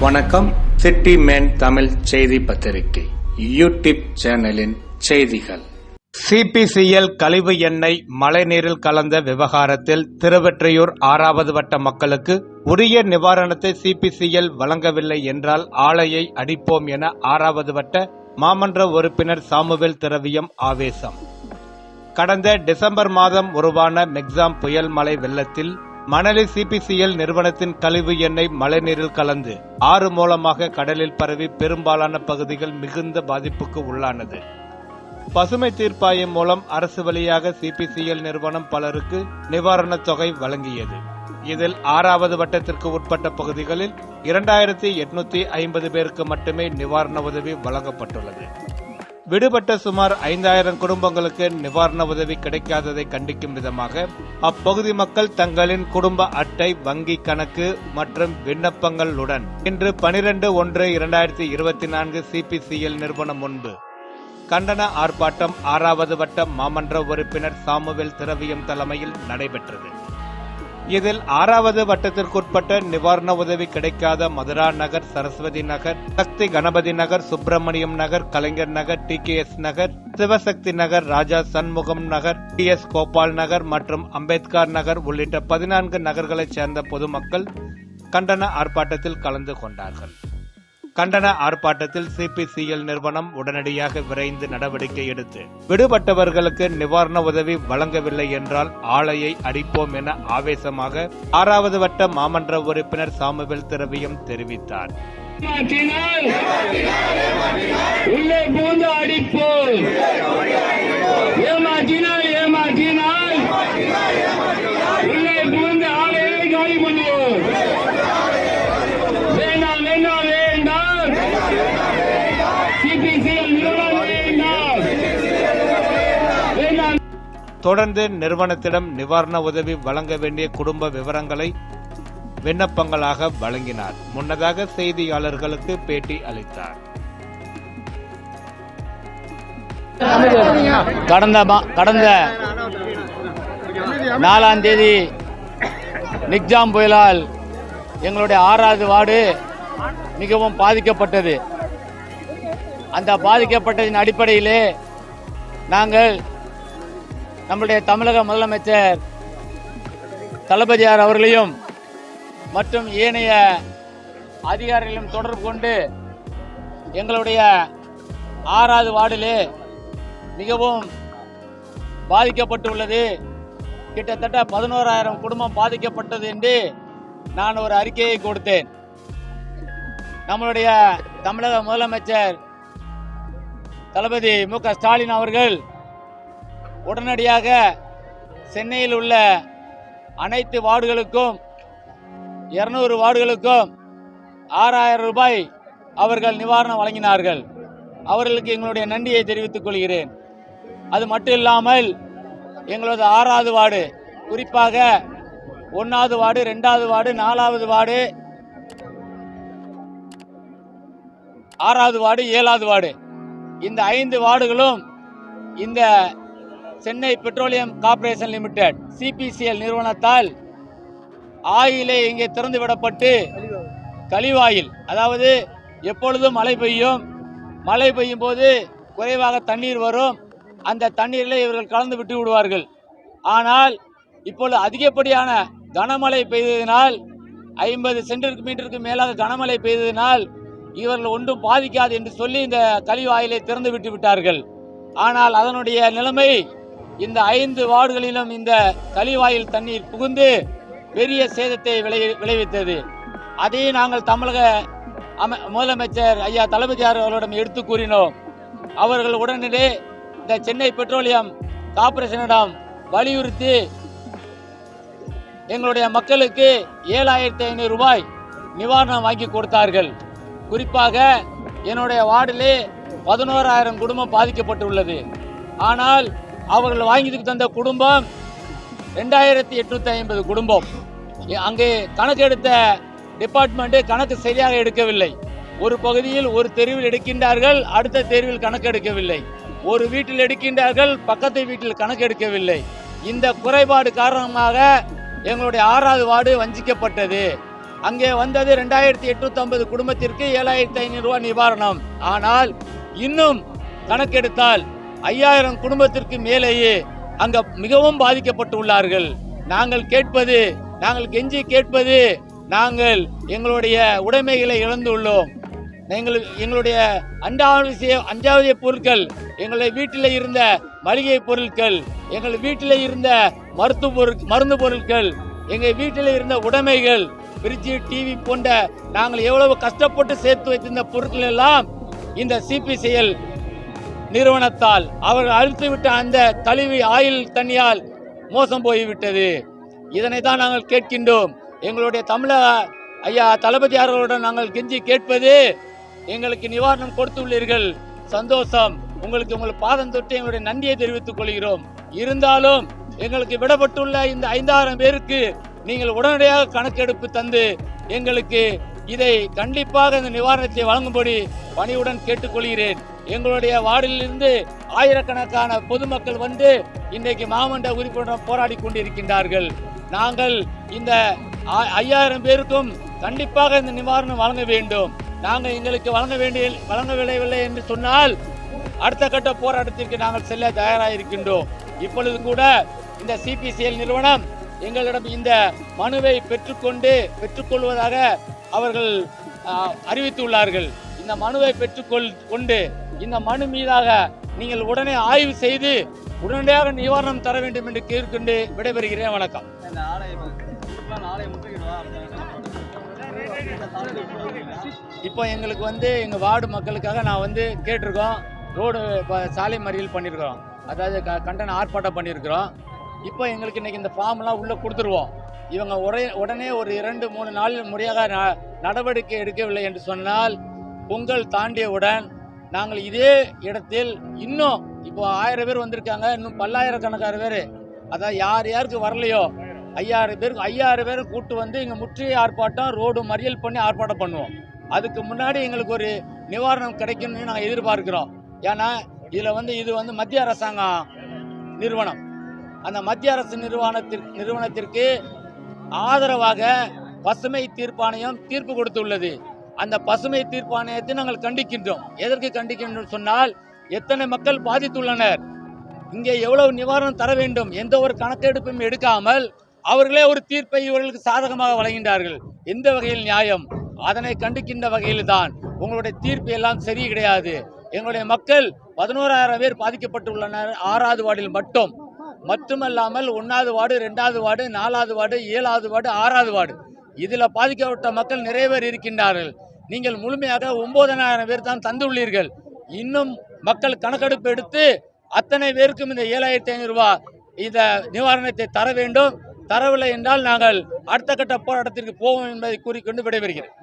வணக்கம். City man Tamil செய்தி பத்திரிகை. யூடியூப் சேனலின் செய்திகள். சிபிசிஎல் கழிவு எண்ணெய் மழைநீரில் கலந்த விவகாரத்தில் திருவெற்றியூர் ஆறாவது வட்ட மக்களுக்கு உரிய நிவாரணத்தை சிபிசிஎல் வழங்கவில்லை என்றால் ஆலையை அடிப்போம் என ஆறாவது வட்ட மாமன்ற உறுப்பினர் சாமுவேல் திரவியம் ஆவேசம். கடந்த டிசம்பர் மாதம் உருவான மெக்ஸாம் புயல் மழை வெள்ளத்தில் மணலி சிபிசிஎல் நிறுவனத்தின் கழிவு எண்ணெய் மழைநீரில் கலந்து ஆறு மூலமாக கடலில் பரவி பெரும்பாலான பகுதிகள் மிகுந்த பாதிப்புக்கு உள்ளானது. பசுமை தீர்ப்பாயம் மூலம் அரசு வழியாக சிபிசிஎல் நிறுவனம் பலருக்கு நிவாரணத் தொகை வழங்கியது. இதில் ஆறாவது வட்டத்திற்கு உட்பட்ட பகுதிகளில் இரண்டாயிரத்தி எட்நூத்தி ஐம்பது பேருக்கு மட்டுமே நிவாரண உதவி வழங்கப்பட்டுள்ளது. விடுபட்ட சுமார் ஐந்தாயிரம் குடும்பங்களுக்கு நிவாரண உதவி கிடைக்காததை கண்டிக்கும் விதமாக அப்பகுதி மக்கள் தங்களின் குடும்ப அட்டை வங்கி கணக்கு மற்றும் விண்ணப்பங்களுடன் இன்று பனிரெண்டு ஒன்று இரண்டாயிரத்தி இருபத்தி நான்கு சிபிசிஎல் நிறுவனம் முன்பு. கண்டன ஆர்ப்பாட்டம் ஆறாவது வட்ட மாமன்ற உறுப்பினர் சாமுவேல் திரவியம் தலைமையில் நடைபெற்றது. இதில் ஆறாவது வட்டத்திற்குட்பட்ட நிவாரண உதவி கிடைக்காத Madura Nagar Saraswathi Nagar Sakthi Ganapathi Nagar Subramaniam Nagar Kalaignar Nagar T K S Nagar Sivasakthi Nagar Raja Shanmugam Nagar T S Gopal Nagar மற்றும் அம்பேத்கர் நகர் உள்ளிட்ட பதினான்கு நகர்களைச் சேர்ந்த பொதுமக்கள் கண்டன ஆர்ப்பாட்டத்தில் கலந்து கொண்டார்கள். கண்டன ஆர்ப்பாட்டத்தில் சிபிசிஎல் நிறுவனம் உடனடியாக விரைந்து நடவடிக்கை எடுத்து விடுபட்டவர்களுக்கு நிவாரண உதவி வழங்கவில்லை என்றால் ஆலையை அடிப்போம் என ஆவேசமாக ஆறாவது வட்ட மாமன்ற உறுப்பினர் சாமுவேல் திரவியம் தெரிவித்தார். தொடர்ந்து நிறுவனத்திடம் நிவாரண உதவி வழங்க வேண்டிய குடும்ப விவரங்களை விண்ணப்பங்களாக வழங்கினார். முன்னதாக செய்தியாளர்களுக்கு பேட்டி அளித்தார். கடந்த மா- கடந்த நாலாம் தேதி நிக்ஜாம் புயலால் எங்களுடைய ஆறாவது வார்டு மிகவும் பாதிக்கப்பட்டது. அந்த பாதிக்கப்பட்டதின் அடிப்படையிலே நாங்கள் நம்முடைய தமிழக முதலமைச்சர் தளபதியார் அவர்களையும் மற்றும் ஏனைய அதிகாரிகளையும் தொடர்பு கொண்டு எங்களுடைய ஆறாவது வார்டிலே மிகவும் பாதிக்கப்பட்டுள்ளது. கிட்டத்தட்ட பதினோராயிரம் குடும்பம் பாதிக்கப்பட்டது என்று நான் ஒரு அறிக்கையை கொடுத்தேன். நம்மளுடைய தமிழக முதலமைச்சர் தளபதி மு க ஸ்டாலின் அவர்கள் உடனடியாக சென்னையில் உள்ள அனைத்து வார்டுகளுக்கும் இருநூறு வார்டுகளுக்கும் ஆறாயிரம் ரூபாய் அவர்கள் நிவாரணம் வழங்கினார்கள். அவர்களுக்கு எங்களுடைய நன்றியை தெரிவித்துக் கொள்கிறேன். அது மட்டும் இல்லாமல் எங்களது ஆறாவது வார்டு குறிப்பாக ஒன்றாவது வார்டு ரெண்டாவது வார்டு நாலாவது வார்டு ஆறாவது வார்டு ஏழாவது வார்டு. இந்த ஐந்து வார்டுகளும் இந்த Chennai petroleum corporation limited CPCL நிறுவனத்தால் ஆயிலே இங்கே திறந்து விடப்பட்டு கழிவாயில் அதாவது எப்பொழுதும் மழை பெய்யும். மழை பெய்யும் போது குறைவாக தண்ணீர் வரும். அந்த தண்ணீரில் இவர்கள் கலந்து விட்டு விடுவார்கள். ஆனால் இப்பொழுது அதிகப்படியான கனமழை பெய்ததினால் ஐம்பது சென்டிற்கு மீட்டருக்கு மேலாக கனமழை பெய்ததினால் இவர்கள் ஒன்றும் பாதிக்காது என்று சொல்லி இந்த கழிவாயிலை திறந்து விட்டு விட்டார்கள். ஆனால் அதனுடைய நிலைமை இந்த ஐந்து வார்டுகளிலும் இந்த கழிவாயில் தண்ணீர் புகுந்து பெரிய சேதத்தை விளை விளைவித்தது. அதை நாங்கள் தமிழக அம முதலமைச்சர் ஐயா தளபதியார் அவர்களிடம் எடுத்து கூறினோம். அவர்கள் உடனடியே இந்த சென்னை பெட்ரோலியம் கார்பரேஷனிடம் வலியுறுத்தி எங்களுடைய மக்களுக்கு ஏழாயிரத்தி ஐநூறு ரூபாய் நிவாரணம் வாங்கி கொடுத்தார்கள். குறிப்பாக என்னுடைய வார்டிலே பதினோராயிரம் குடும்பம் பாதிக்கப்பட்டுள்ளது. ஆனால் அவர்கள் வாங்கி தந்த குடும்பம் ரெண்டாயிரத்தி எட்நூற்றி ஐம்பது குடும்பம். அங்கே கணக்கெடுத்த டிபார்ட்மெண்ட்டு கணக்கு சரியாக எடுக்கவில்லை. ஒரு பகுதியில் ஒரு தெருவில் எடுக்கின்றார்கள் அடுத்த தெருவில் கணக்கு எடுக்கவில்லை. ஒரு வீட்டில் எடுக்கின்றார்கள் பக்கத்து வீட்டில் கணக்கு எடுக்கவில்லை. இந்த குறைபாடு காரணமாக எங்களுடைய ஆறாவது வார்டு வஞ்சிக்கப்பட்டது. அங்கே வந்தது ரெண்டாயிரத்தி எட்நூத்தி ஐம்பது குடும்பத்திற்கு ஏழாயிரத்தி ஐநூறு ரூபாய் நிவாரணம். ஆனால் இன்னும் கணக்கெடுத்தால் ஐயாயிரம் குடும்பத்திற்கு மேலேயே அங்க மிகவும் பாதிக்கப்பட்டுள்ளார்கள். நாங்கள் கேட்பது நாங்கள் கெஞ்சி கேட்பது நாங்கள் எங்களுடைய உடைமைகளை இழந்துள்ளோம். எங்கள் எங்களுடைய அண்டாவசிய அஞ்சாவதிய பொருட்கள் எங்களுடைய வீட்டில் இருந்த மளிகை பொருட்கள் எங்கள் வீட்டில் இருந்த மருத்துவ பொருள் மருந்து பொருட்கள் எங்கள் வீட்டில் இருந்த உடைமைகள் ஃப்ரிட்ஜு டிவி போன்ற நாங்கள் எவ்வளவு கஷ்டப்பட்டு சேர்த்து வைத்திருந்த பொருட்கள் எல்லாம் இந்த சிபிசிஎல் நிறுவனத்தால் அவர்கள் அழுத்திவிட்ட அந்த தழுவி ஆயில் தண்ணியால் மோசம் போய்விட்டது. இதனை தான் நாங்கள் கேட்கின்றோம். எங்களுடைய தமிழக ஐயா தளபதி அவர்களுடன் நாங்கள் கெஞ்சி கேட்பது எங்களுக்கு நிவாரணம் கொடுத்துள்ளீர்கள். சந்தோஷம். உங்களுக்கு உங்கள் பாதம் தொட்டு எங்களுடைய நன்றியை தெரிவித்துக் கொள்கிறோம். இருந்தாலும் எங்களுக்கு விடப்பட்டுள்ள இந்த ஐந்தாயிரம் பேருக்கு நீங்கள் உடனடியாக கணக்கெடுப்பு தந்து எங்களுக்கு இதை கண்டிப்பாக இந்த நிவாரணத்தை வழங்கும்படி பணிவுடன் கேட்டுக்கொள்கிறேன். எங்களுடைய வார்டிலிருந்து ஆயிரக்கணக்கான பொதுமக்கள் வந்து இன்றைக்கு மாமன்ற உறுப்பினர் போராடி கொண்டிருக்கின்றார்கள். நாங்கள் இந்த ஐயாயிரம் பேருக்கும் கண்டிப்பாக இந்த நிவாரணம் வழங்க வேண்டும். நாங்கள் எங்களுக்கு வழங்க வேண்டிய வழங்கவில்லை என்று சொன்னால் அடுத்த கட்ட போராட்டத்திற்கு நாங்கள் செல்ல தயாராக இருக்கின்றோம் இப்பொழுது கூட இந்த சிபிசிஎல் நிறுவனம் எங்களிடம் இந்த மனுவை பெற்றுக்கொண்டு பெற்றுக்கொள்வதாக அவர்கள் அறிவித்துள்ளார்கள். இந்த மனுவை பெற்றுக்கொள் கொண்டு இந்த மனு மீதாக நீங்கள் உடனே ஆய்வு செய்து உடனடியாக நிவாரணம் தர வேண்டும் என்று கேட்டுக்கொண்டு விடைபெறுகிறேன். வணக்கம். இப்போ எங்களுக்கு வந்து எங்கள் வார்டு மக்களுக்காக நான் வந்து கேட்டிருக்கோம். ரோடு இப்போ சாலை மறியல் பண்ணியிருக்கிறோம். அதாவது க கண்டன ஆர்ப்பாட்டம் பண்ணியிருக்கிறோம். இப்போ எங்களுக்கு இன்னைக்கு இந்த ஃபார்ம்லாம் உள்ளே கொடுத்துருவோம். இவங்க உடனே உடனே ஒரு இரண்டு மூணு நாள் முறையாக ந- நடவடிக்கை எடுக்கவில்லை என்று சொன்னால் பொங்கல் தாண்டியவுடன் நாங்கள் இதே இடத்தில் இன்னும் இப்போ ஆயிரம் பேர் வந்திருக்காங்க இன்னும் பல்லாயிரக்கணக்கான பேர். அதான் யார் யாருக்கு வரலையோ? ஐயாயிரம் பேருக்கு ஐயாயிரம் பேர் கூட்டு வந்து இங்கே முற்றிய ஆர்ப்பாட்டம் ரோடு மறியல் பண்ணி ஆர்ப்பாட்டம் பண்ணுவோம். அதுக்கு முன்னாடி எங்களுக்கு ஒரு நிவாரணம் கிடைக்கும்னு நாங்கள் எதிர்பார்க்கிறோம். ஏன்னா இதில் வந்து இது வந்து மத்திய அரசாங்கம் நிறுவனம். அந்த மத்திய அரசு நிறுவனத்திற்கு நிறுவனத்திற்கு ஆதரவாக பசுமை தீர்ப்பாணையம் தீர்ப்பு கொடுத்துள்ளது. அந்த பசுமை தீர்ப்பாணையத்தை நாங்கள் கண்டிக்கின்றோம். எதற்கு கண்டிக்கின்றோம் சொன்னால் எத்தனை மக்கள் பாதித்துள்ளனர் இங்கே எவ்வளவு நிவாரணம் தர வேண்டும் எந்த ஒரு கணக்கெடுப்பும் எடுக்காமல் அவர்களே ஒரு தீர்ப்பை இவர்களுக்கு சாதகமாக வழங்கின்றார்கள் எந்த வகையில் நியாயம்? அதனை கண்டிக்கின்ற வகையில் தான் உங்களுடைய தீர்ப்பு எல்லாம் சரி கிடையாது. எங்களுடைய மக்கள் பதினோராயிரம் பேர் பாதிக்கப்பட்டுள்ளனர் ஆறாவது வார்டில் மட்டும். மட்டுமல்லாமல் ஒன்றாவது வார்டு ரெண்டாவது வார்டு நாலாவது வார்டு ஏழாவது வார்டு ஆறாவது வார்டு. இதில் பாதிக்கப்பட்ட மக்கள் நிறைய பேர் இருக்கின்றார்கள். நீங்கள் முழுமையாக ஒன்பதனாயிரம் பேர் தான் தந்துள்ளீர்கள். இன்னும் மக்கள் கணக்கெடுப்பு எடுத்து அத்தனை பேருக்கும் இந்த ஏழாயிரத்தி ஐநூறு இந்த நிவாரணத்தை தர வேண்டும். தரவில்லை என்றால் நாங்கள் அடுத்த கட்ட போராட்டத்திற்கு போவோம் என்பதை கூறிக்கொண்டு விடைபெறுகிறேன்.